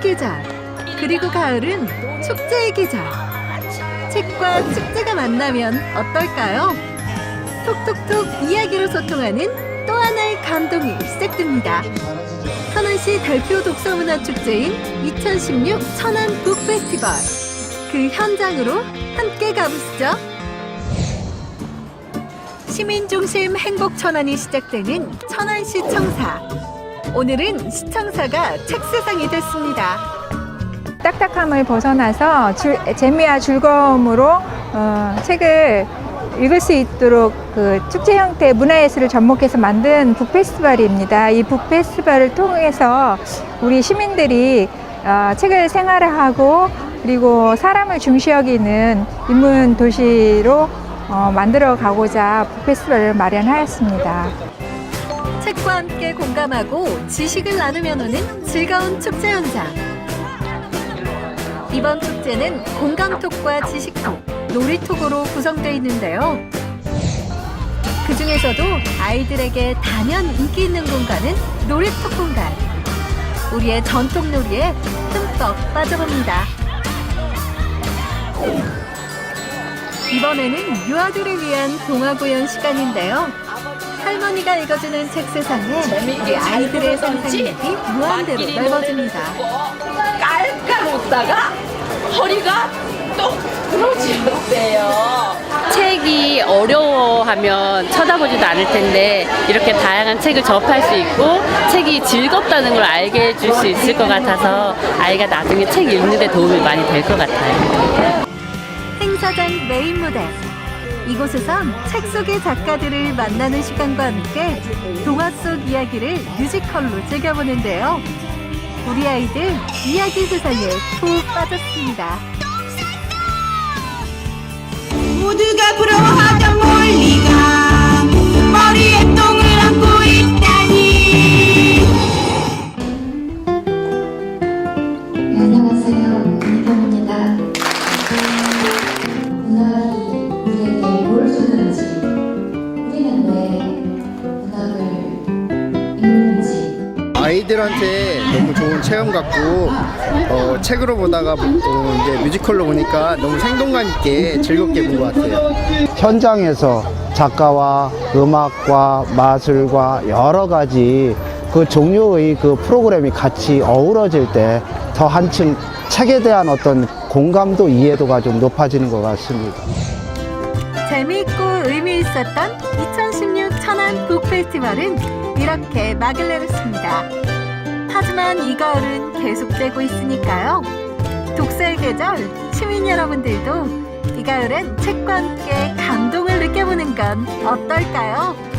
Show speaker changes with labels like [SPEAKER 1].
[SPEAKER 1] 계절, 그리고 가을은 축제의 계절. 책과 축제가 만나면 어떨까요? 톡톡톡 이야기로 소통하는 또 하나의 감동이 시작됩니다. 천안시 대표 독서문화축제인 2016 천안 북페스티벌. 그 현장으로 함께 가보시죠. 시민 중심 행복 천안이 시작되는 천안시 청사. 오늘은 시청사가 책 세상이 됐습니다.
[SPEAKER 2] 딱딱함을 벗어나서 줄- 재미와 즐거움으로 어, 책을 읽을 수 있도록 그 축제 형태의 문화예술을 접목해서 만든 북페스티벌입니다. 이 북페스티벌을 통해서 우리 시민들이 어, 책을 생활화하고 그리고 사람을 중시 여기는 인문 도시로 어, 만들어 가고자 북페스티벌을 마련하였습니다.
[SPEAKER 1] 책과 함께 공감하고 지식을 나누며 노는 즐거운 축제 현장. 이번 축제는 공감톡과 지식톡, 놀이톡으로 구성되어 있는데요. 그 중에서도 아이들에게 단연 인기 있는 공간은 놀이톡 공간. 우리의 전통 놀이에 흠뻑 빠져봅니다. 이번에는 유아들을 위한 동화 구연 시간인데요. 할머니가 읽어주는 책 세상에 우리 아이들의 상상력이 무한대로 넓어집니다.
[SPEAKER 3] 깔깔 웃다가 허리가 또 부러지는데요.
[SPEAKER 4] 책이 어려워하면 쳐다보지도 않을 텐데 이렇게 다양한 책을 접할 수 있고 책이 즐겁다는 걸 알게 해줄 수 있을 것 같아서 아이가 나중에 책 읽는 데 도움이 많이 될 것 같아요.
[SPEAKER 1] 행사장 메인 무대. 이곳에선 책 속의 작가들을 만나는 시간과 함께 동화 속 이야기를 뮤지컬로 즐겨보는데요. 우리 아이들 이야기 세상에 푹 빠졌습니다.
[SPEAKER 5] 모두가 부러워하던 몰리가
[SPEAKER 6] 아이들한테 너무 좋은 체험 같고 어, 책으로 보다가 어, 이제 뮤지컬로 보니까 너무 생동감 있게 즐겁게 본 것 같아요.
[SPEAKER 7] 현장에서 작가와 음악과 마술과 여러 가지 그 종류의 그 프로그램이 같이 어우러질 때 더 한층 책에 대한 어떤 공감도 이해도가 좀 높아지는 것 같습니다.
[SPEAKER 1] 재미있고 의미 있었던 2016 천안 북페스티벌은 이렇게 막을 내렸습니다. 하지만 이 가을은 계속되고 있으니까요. 독서의 계절 시민 여러분들도 이 가을엔 책과 함께 감동을 느껴보는 건 어떨까요?